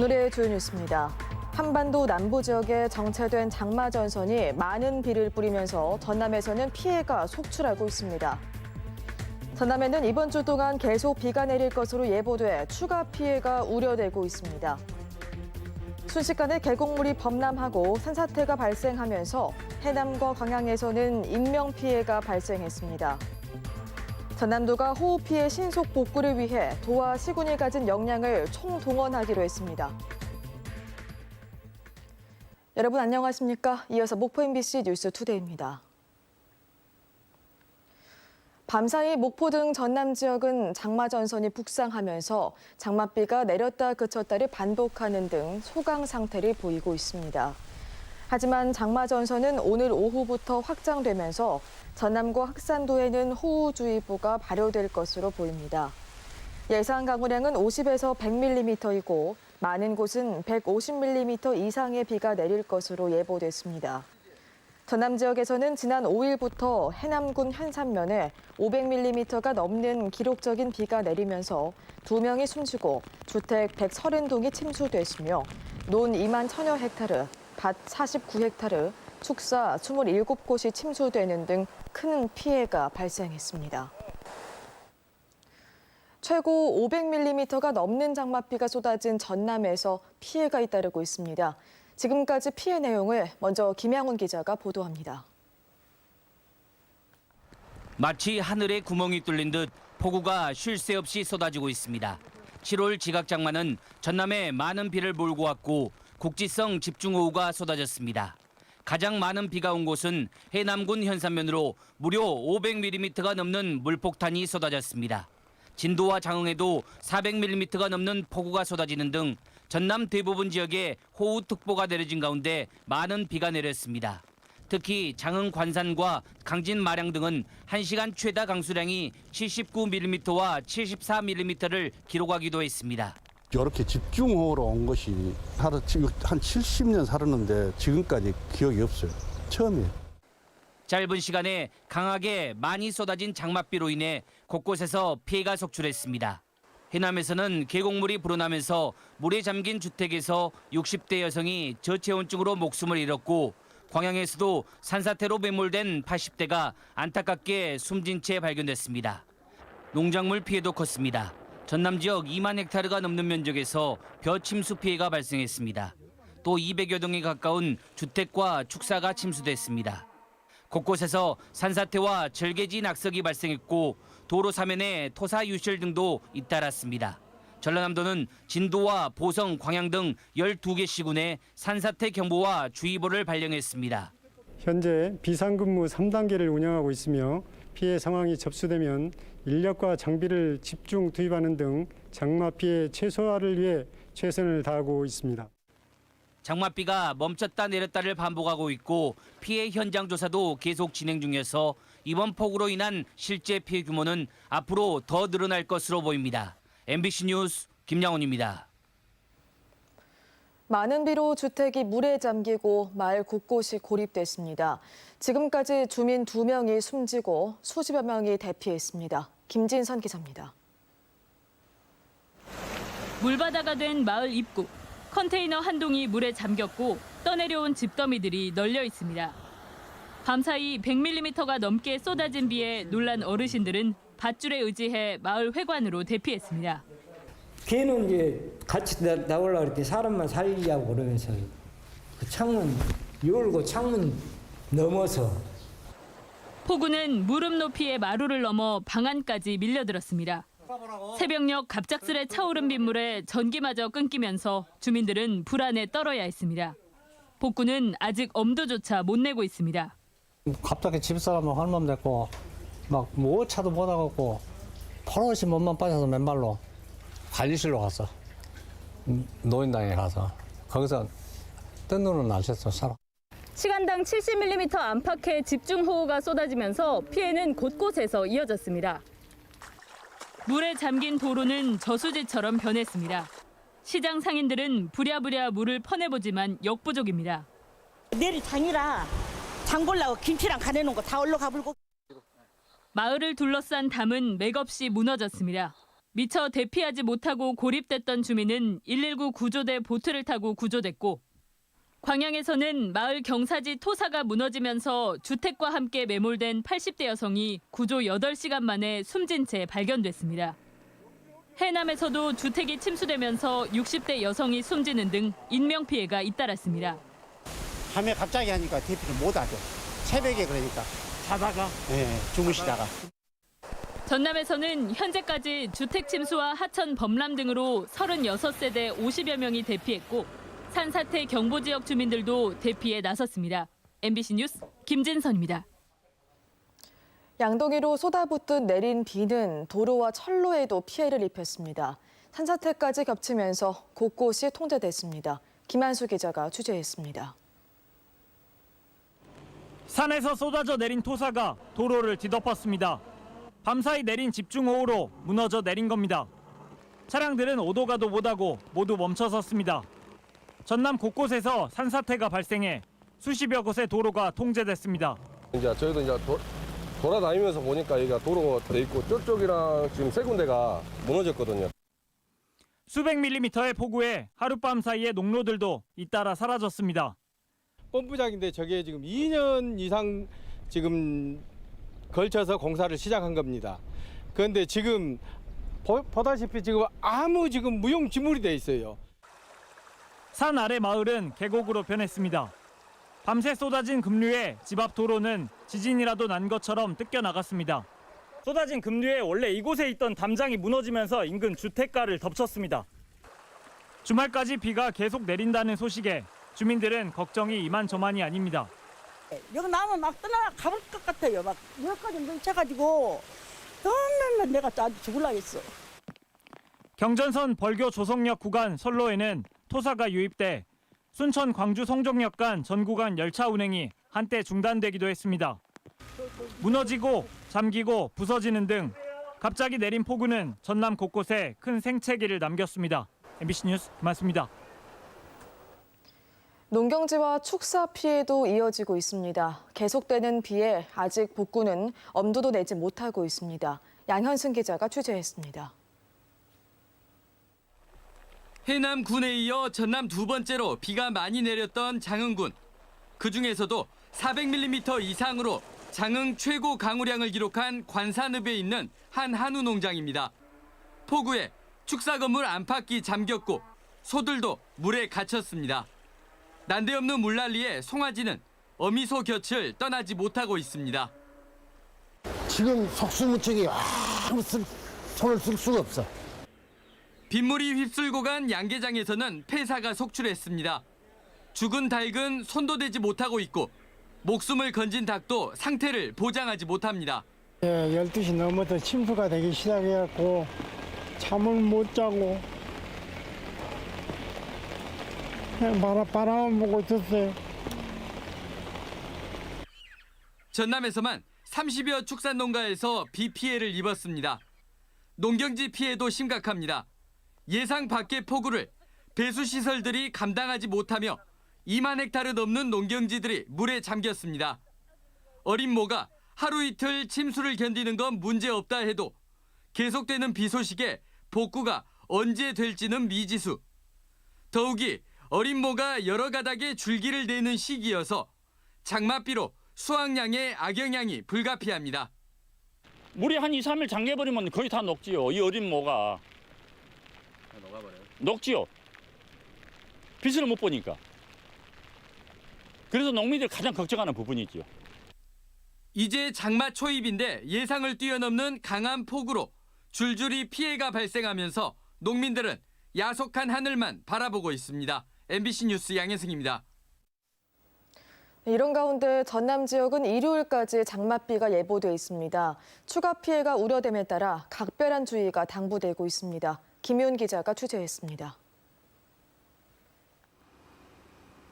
오늘의 주요 뉴스입니다. 한반도 남부 지역에 정체된 장마 전선이 많은 비를 뿌리면서 전남에서는 피해가 속출하고 있습니다. 전남에는 이번 주 동안 계속 비가 내릴 것으로 예보돼 추가 피해가 우려되고 있습니다. 순식간에 계곡물이 범람하고 산사태가 발생하면서 해남과 광양에서는 인명 피해가 발생했습니다. 전남도가 호우 피해 신속 복구를 위해 도와 시군이 가진 역량을 총동원하기로 했습니다. 여러분 안녕하십니까? 이어서 목포 MBC 뉴스 투데이입니다. 밤사이 목포 등 전남 지역은 장마 전선이 북상하면서 장맛비가 내렸다 그쳤다를 반복하는 등 소강 상태를 보이고 있습니다. 하지만 장마 전선은 오늘 오후부터 확장되면서 전남과 학산도에는 호우주의보가 발효될 것으로 보입니다. 예상 강우량은 50에서 100mm이고 많은 곳은 150mm 이상의 비가 내릴 것으로 예보됐습니다. 전남 지역에서는 지난 5일부터 해남군 현산면에 500mm가 넘는 기록적인 비가 내리면서 두 명이 숨지고 주택 130동이 침수됐으며 논 2만 천여 헥타르, 밭 49헥타르, 축사 27곳이 침수되는 등 큰 피해가 발생했습니다. 최고 500mm가 넘는 장맛비가 쏟아진 전남에서 피해가 잇따르고 있습니다. 지금까지 피해 내용을 먼저 김양훈 기자가 보도합니다. 마치 하늘에 구멍이 뚫린 듯 폭우가 쉴 새 없이 쏟아지고 있습니다. 7월 지각 장마는 전남에 많은 비를 몰고 왔고 국지성 집중호우가 쏟아졌습니다. 가장 많은 비가 온 곳은 해남군 현산면으로 무려 500mm가 넘는 물폭탄이 쏟아졌습니다. 진도와 장흥에도 400mm가 넘는 폭우가 쏟아지는 등 전남 대부분 지역에 호우특보가 내려진 가운데 많은 비가 내렸습니다. 특히 장흥 관산과 강진 마량 등은 1시간 최다 강수량이 79mm와 74mm를 기록하기도 했습니다. 이렇게 집중호우로 온 것이 하루 한 70년 살았는데 지금까지 기억이 없어요. 처음이에요. 짧은 시간에 강하게 많이 쏟아진 장맛비로 인해 곳곳에서 피해가 속출했습니다. 해남에서는 계곡물이 불어나면서 물에 잠긴 주택에서 60대 여성이 저체온증으로 목숨을 잃었고 광양에서도 산사태로 매몰된 80대가 안타깝게 숨진 채 발견됐습니다. 농작물 피해도 컸습니다. 전남 지역 2만 헥타르가 넘는 면적에서 벼 침수 피해가 발생했습니다. 또 200여 동에 가까운 주택과 축사가 침수됐습니다. 곳곳에서 산사태와 절개지 낙석이 발생했고 도로 사면에 토사 유실 등도 잇따랐습니다. 전라남도는 진도와 보성, 광양 등 12개 시군에 산사태 경보와 주의보를 발령했습니다. 현재 비상근무 3단계를 운영하고 있으며 피해 상황이 접수되면 인력과 장비를 집중 투입하는 등 장마 피해 최소화를 위해 최선을 다하고 있습니다. 장맛비가 멈췄다 내렸다를 반복하고 있고 피해 현장 조사도 계속 진행 중이어서 이번 폭우로 인한 실제 피해 규모는 앞으로 더 늘어날 것으로 보입니다. MBC 뉴스 김양훈입니다. 많은 비로 주택이 물에 잠기고 마을 곳곳이 고립됐습니다. 지금까지 주민 두명이 숨지고 수십여 명이 대피했습니다. 김진선 기자입니다. 물바다가 된 마을 입구. 컨테이너 한 동이 물에 잠겼고 떠내려온 집더미들이 널려 있습니다. 밤사이 100mm가 넘게 쏟아진 비에 놀란 어르신들은 밧줄에 의지해 마을 회관으로 대피했습니다. 걔는 이제 같이 나, 나오려고 그랬더니 사람만 살리려고 그러면서 그 창문 열고 창문 넘어서 폭우는 무릎 높이의 마루를 넘어 방 안까지 밀려들었습니다. 새벽녘 갑작스레 차오른 빗물에 전기마저 끊기면서 주민들은 불안에 떨어야 했습니다. 복구는 아직 엄두조차 못 내고 있습니다. 갑자기 집사람은 할멈 됐고 막뭐 오차도 못 하겠고 버릇이 몸만 빠져서 맨발로 관리실로 갔어 음, 노인당에 가서 거기서 뜬 눈은 안 챘어 살아 시간당 70mm 안팎의 집중호우가 쏟아지면서 피해는 곳곳에서 이어졌습니다. 물에 잠긴 도로는 저수지처럼 변했습니다. 시장 상인들은 부랴부랴 물을 퍼내보지만 역부족입니다. 내일 장이라 장 보려고 김치랑 간해 놓은 거 다 얼로 가불고 마을을 둘러싼 담은 맥없이 무너졌습니다. 미처 대피하지 못하고 고립됐던 주민은 119 구조대 보트를 타고 구조됐고 광양에서는 마을 경사지 토사가 무너지면서 주택과 함께 매몰된 80대 여성이 구조 8시간 만에 숨진 채 발견됐습니다. 해남에서도 주택이 침수되면서 60대 여성이 숨지는 등 인명피해가 잇따랐습니다. 밤에 갑자기 하니까 대피를 못하죠. 새벽에 그러니까 자다가 예, 주무시다가 전남에서는 현재까지 주택 침수와 하천 범람 등으로 36세대 50여 명이 대피했고 산사태 경보 지역 주민들도 대피에 나섰습니다. MBC 뉴스 김진선입니다. 양동이로 쏟아붓듯 내린 비는 도로와 철로에도 피해를 입혔습니다. 산사태까지 겹치면서 곳곳이 통제됐습니다. 김한수 기자가 취재했습니다. 산에서 쏟아져 내린 토사가 도로를 뒤덮었습니다. 밤사이 내린 집중호우로 무너져 내린 겁니다. 차량들은 오도 가도 못하고 모두 멈춰섰습니다. 전남 곳곳에서 산사태가 발생해 수십여 곳의 도로가 통제됐습니다. 이제 저희도 이제 도, 돌아다니면서 보니까 여기가 도로가 돼 있고 저쪽이랑 지금 세 군데가 무너졌거든요. 수백 밀리미터의 폭우에 하룻밤 사이에 농로들도 잇따라 사라졌습니다. 펌프장인데 저게 지금 2년 이상 지금 걸쳐서 공사를 시작한 겁니다. 그런데 지금 보, 보다시피 지금 아무 지금 무용지물이 돼 있어요. 산 아래 마을은 계곡으로 변했습니다. 밤새 쏟아진 급류에 집 앞 도로는 지진이라도 난 것처럼 뜯겨 나갔습니다. 쏟아진 급류에 원래 이곳에 있던 담장이 무너지면서 인근 주택가를 덮쳤습니다. 주말까지 비가 계속 내린다는 소식에 주민들은 걱정이 이만저만이 아닙니다. 여기 나면 막 떠나 가볼 것 같아요. 막 여기까지 뭉쳐가지고 너무 내가 죽을라겠어. 경전선 벌교 조성역 구간 선로에는 토사가 유입돼 순천 광주 성종역 간 전 구간 열차 운행이 한때 중단되기도 했습니다. 무너지고 잠기고 부서지는 등 갑자기 내린 폭우는 전남 곳곳에 큰 생채기를 남겼습니다. MBC 뉴스 김한수입니다. 농경지와 축사 피해도 이어지고 있습니다. 계속되는 비에 아직 복구는 엄두도 내지 못하고 있습니다. 양현승 기자가 취재했습니다. 해남 군에 이어 전남 두 번째로 비가 많이 내렸던 장흥군. 그 중에서도 400mm 이상으로 장흥 최고 강우량을 기록한 관산읍에 있는 한 한우 농장입니다. 폭우에 축사 건물 안팎이 잠겼고 소들도 물에 갇혔습니다. 난데없는 물난리에 송아지는 어미소 곁을 떠나지 못하고 있습니다. 지금 속수무책이 아무 쓸, 손을 쓸 수가 없어. 빗물이 휩쓸고 간 양계장에서는 폐사가 속출했습니다. 죽은 닭은 손도 대지 못하고 있고 목숨을 건진 닭도 상태를 보장하지 못합니다. 예, 12시 넘어서 침수가 되기 시작해갖고 잠을 못 자고 바람만 보고 있었어요. 전남에서만 30여 축산 농가에서 비 피해를 입었습니다. 농경지 피해도 심각합니다. 예상 밖의 폭우를 배수 시설들이 감당하지 못하며 2만 헥타르 넘는 농경지들이 물에 잠겼습니다. 어린 모가 하루 이틀 침수를 견디는 건 문제 없다 해도 계속되는 비 소식에 복구가 언제 될지는 미지수. 더욱이 어린 모가 여러 가닥의 줄기를 내는 시기여서 장맛비로 수확량의 악영향이 불가피합니다. 물이 한 2, 3일 잠겨버리면 거의 다 녹지요. 이 어린 모가. 녹지요. 빛을 못 보니까. 그래서 농민들이 가장 걱정하는 부분이지요. 이제 장마 초입인데 예상을 뛰어넘는 강한 폭우로 줄줄이 피해가 발생하면서 농민들은 야속한 하늘만 바라보고 있습니다. MBC 뉴스 양혜승입니다. 이런 가운데 전남 지역은 일요일까지 장맛비가 예보돼 있습니다. 추가 피해가 우려됨에 따라 각별한 주의가 당부되고 있습니다. 김윤 기자가 취재했습니다.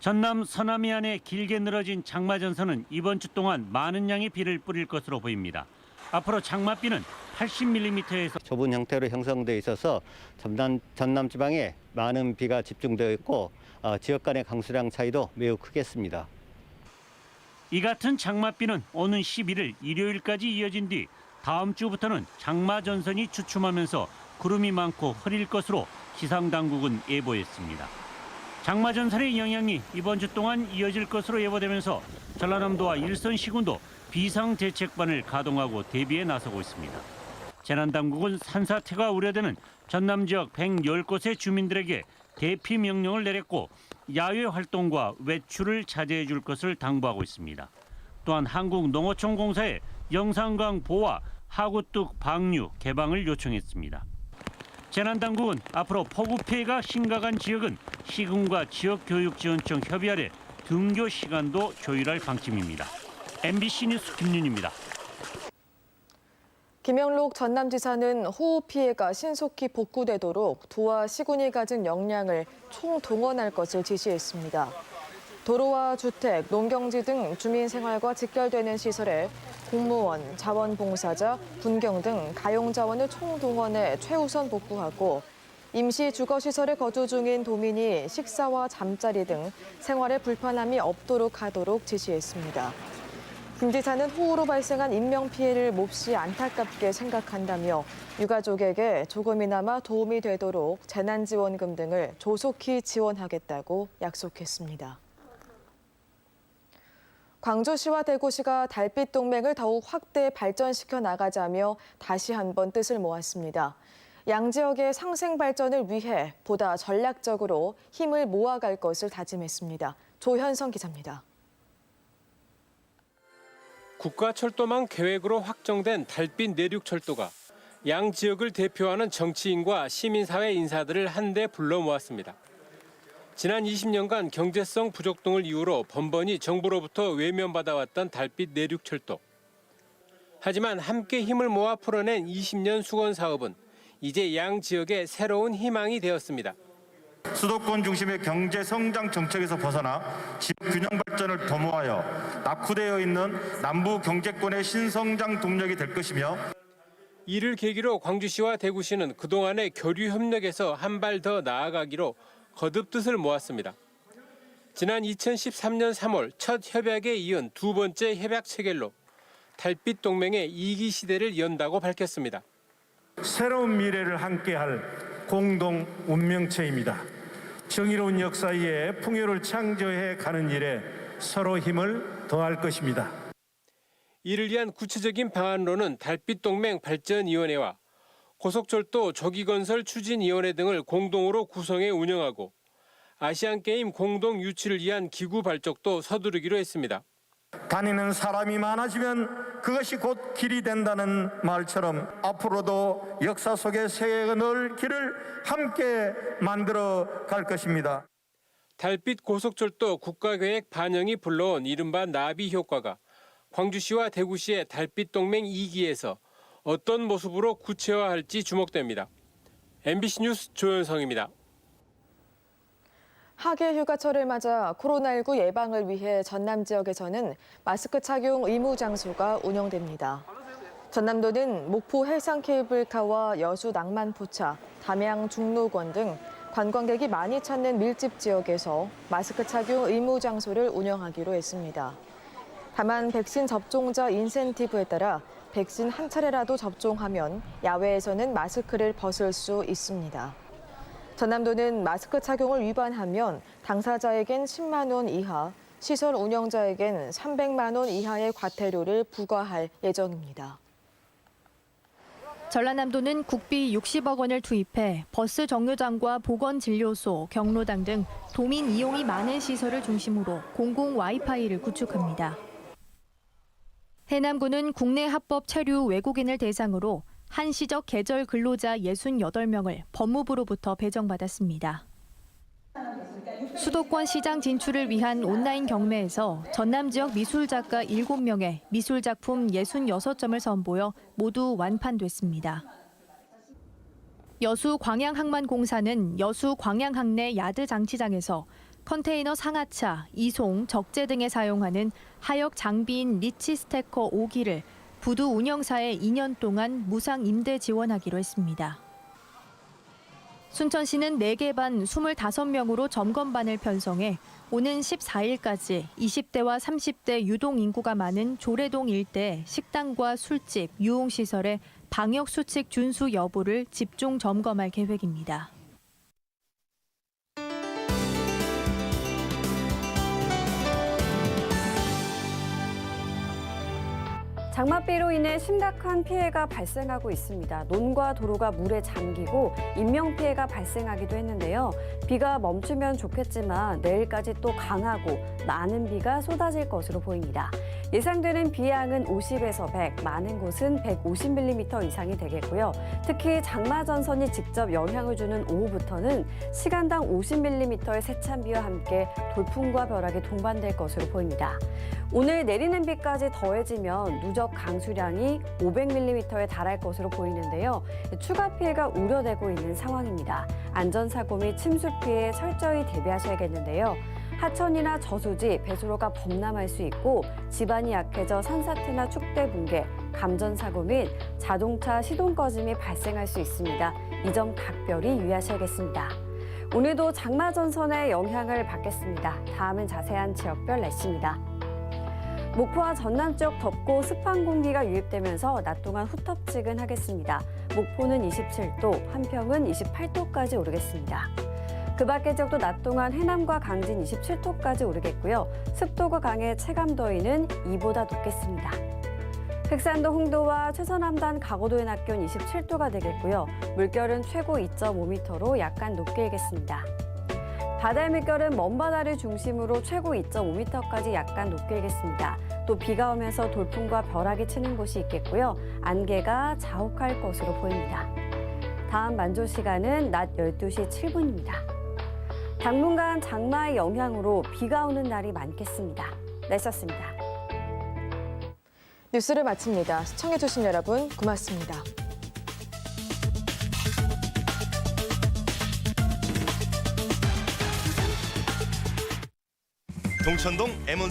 전남 서남이 안에 길게 늘어진 장마 전선은 이번 주 동안 많은 양의 비를 뿌릴 것으로 보입니다. 앞으로 장맛비는 80mm에서 좁은 형태로 형성돼 있어서 전남 전남 지방에 많은 비가 집중되어 있고 어, 지역 간의 강수량 차이도 매우 크겠습니다. 이 같은 장맛비는 오는 11일 일요일까지 이어진 뒤 다음 주부터는 장마 전선이 주춤하면서 구름이 많고 흐릴 것으로 기상 당국은 예보했습니다. 장마 전선의 영향이 이번 주 동안 이어질 것으로 예보되면서 전라남도와 일선 시군도 비상 대책반을 가동하고 대비에 나서고 있습니다. 재난 당국은 산사태가 우려되는 전남 지역 110곳의 주민들에게 대피 명령을 내렸고 야외 활동과 외출을 자제해 줄 것을 당부하고 있습니다. 또한 한국농어촌 공사에 영산강 보와 하구뚝 방류 개방을 요청했습니다. 재난당국은 앞으로 폭우 피해가 심각한 지역은 시군과 지역교육지원청 협의 아래 등교 시간도 조율할 방침입니다. MBC 뉴스 김윤입니다. 김영록 전남지사는 호우 피해가 신속히 복구되도록 도와 시군이 가진 역량을 총동원할 것을 지시했습니다. 도로와 주택, 농경지 등 주민 생활과 직결되는 시설에 공무원, 자원봉사자, 군경 등 가용 자원을 총동원해 최우선 복구하고 임시 주거시설에 거주 중인 도민이 식사와 잠자리 등 생활에 불편함이 없도록 하도록 지시했습니다. 김 지사는 호우로 발생한 인명피해를 몹시 안타깝게 생각한다며 유가족에게 조금이나마 도움이 되도록 재난지원금 등을 조속히 지원하겠다고 약속했습니다. 광주시와 대구시가 달빛 동맹을 더욱 확대 발전시켜 나가자며 다시 한번 뜻을 모았습니다. 양 지역의 상생 발전을 위해 보다 전략적으로 힘을 모아갈 것을 다짐했습니다. 조현성 기자입니다. 국가철도망 계획으로 확정된 달빛 내륙철도가 양 지역을 대표하는 정치인과 시민사회 인사들을 한데 불러 모았습니다. 지난 20년간 경제성 부족 등을 이유로 번번이 정부로부터 외면받아왔던 달빛 내륙철도. 하지만 함께 힘을 모아 풀어낸 20년 수건 사업은 이제 양 지역의 새로운 희망이 되었습니다. 수도권 중심의 경제 성장 정책에서 벗어나 지역 균형 발전을 도모하여 낙후되어 있는 남부 경제권의 신성장 동력이 될 것이며 이를 계기로 광주시와 대구시는 그동안의 교류 협력에서 한 발 더 나아가기로 거듭 뜻을 모았습니다. 지난 2013년 3월 첫 협약에 이은 두 번째 협약 체결로 달빛 동맹의 이기 시대를 연다고 밝혔습니다. 새로운 미래를 함께할 공동 운명체입니다. 정의로운 역사 위에 풍요를 창조해 가는 일에 서로 힘을 더할 것입니다. 이를 위한 구체적인 방안로는 달빛 동맹 발전위원회와 고속철도 조기건설 추진위원회 등을 공동으로 구성해 운영하고 아시안게임 공동 유치를 위한 기구 발족도 서두르기로 했습니다. 다니는 사람이 많아지면 그것이 곧 길이 된다는 말처럼 앞으로도 역사 속의 새늘 길을 함께 만들어 갈 것입니다. 달빛 고속철도 국가계획 반영이 불러온 이른바 나비 효과가 광주시와 대구시의 달빛 동맹 2기에서 어떤 모습으로 구체화할지 주목됩니다. MBC 뉴스 조현성입니다. 하계 휴가철을 맞아 코로나19 예방을 위해 전남 지역에서는 마스크 착용 의무 장소가 운영됩니다. 전남도는 목포 해상 케이블카와 여수 낭만 포차, 담양 중로권 등 관광객이 많이 찾는 밀집 지역에서 마스크 착용 의무 장소를 운영하기로 했습니다. 다만 백신 접종자 인센티브에 따라 백신 한 차례라도 접종하면 야외에서는 마스크를 벗을 수 있습니다. 전남도는 마스크 착용을 위반하면 당사자에겐 10만 원 이하, 시설 운영자에겐 300만 원 이하의 과태료를 부과할 예정입니다. 전라남도는 국비 60억 원을 투입해 버스 정류장과 보건진료소, 경로당 등 도민 이용이 많은 시설을 중심으로 공공 와이파이를 구축합니다. 해남군은 국내 합법 체류 외국인을 대상으로 한시적 계절 근로자 68명을 법무부로부터 배정받았습니다. 수도권 시장 진출을 위한 온라인 경매에서 전남 지역 미술 작가 7명의 미술 작품 66점을 선보여 모두 완판됐습니다. 여수 광양항만공사는 여수 광양항내 야드 장치장에서 컨테이너 상하차, 이송, 적재 등에 사용하는 하역 장비인 리치 스테커 5기를 부두 운영사에 2년 동안 무상 임대 지원하기로 했습니다. 순천시는 4개 반 25명으로 점검반을 편성해 오는 14일까지 20대와 30대 유동 인구가 많은 조례동 일대 식당과 술집, 유흥시설의 방역 수칙 준수 여부를 집중 점검할 계획입니다. 장맛비로 인해 심각한 피해가 발생하고 있습니다. 논과 도로가 물에 잠기고 인명 피해가 발생하기도 했는데요. 비가 멈추면 좋겠지만 내일까지 또 강하고 많은 비가 쏟아질 것으로 보입니다. 예상되는 비양은 50에서 100, 많은 곳은 150mm 이상이 되겠고요. 특히 장마전선이 직접 영향을 주는 오후부터는 시간당 50mm의 세찬비와 함께 돌풍과 벼락이 동반될 것으로 보입니다. 오늘 내리는 비까지 더해지면 누적 강수량이 500mm에 달할 것으로 보이는데요. 추가 피해가 우려되고 있는 상황입니다. 안전사고 및 침수 피해에 철저히 대비하셔야겠는데요. 하천이나 저수지, 배수로가 범람할 수 있고 집안이 약해져 산사태나 축대 붕괴, 감전사고 및 자동차 시동 꺼짐이 발생할 수 있습니다. 이 점 각별히 유의하셔야겠습니다. 오늘도 장마 전선의 영향을 받겠습니다. 다음은 자세한 지역별 날씨입니다. 목포와 전남 쪽 덥고 습한 공기가 유입되면서 낮 동안 후텁지근하겠습니다. 목포는 27도, 한평은 28도까지 오르겠습니다. 그 밖의 지역도 낮 동안 해남과 강진 27도까지 오르겠고요. 습도가 강해 체감 더위는 이보다 높겠습니다. 흑산도 홍도와 최서남단 가고도의 낮 기온 27도가 되겠고요. 물결은 최고 2.5m로 약간 높게 일겠습니다. 바다의 물결은 먼 바다를 중심으로 최고 2.5m까지 약간 높게 일겠습니다. 또 비가 오면서 돌풍과 벼락이 치는 곳이 있겠고요. 안개가 자욱할 것으로 보입니다. 다음 만조 시간은 낮 12시 7분입니다. 당분간 장마의 영향으로 비가 오는 날이 많겠습니다. 날씨였습니다. 뉴스를 마칩니다. 시청해주신 여러분 고맙습니다. 동천동 M1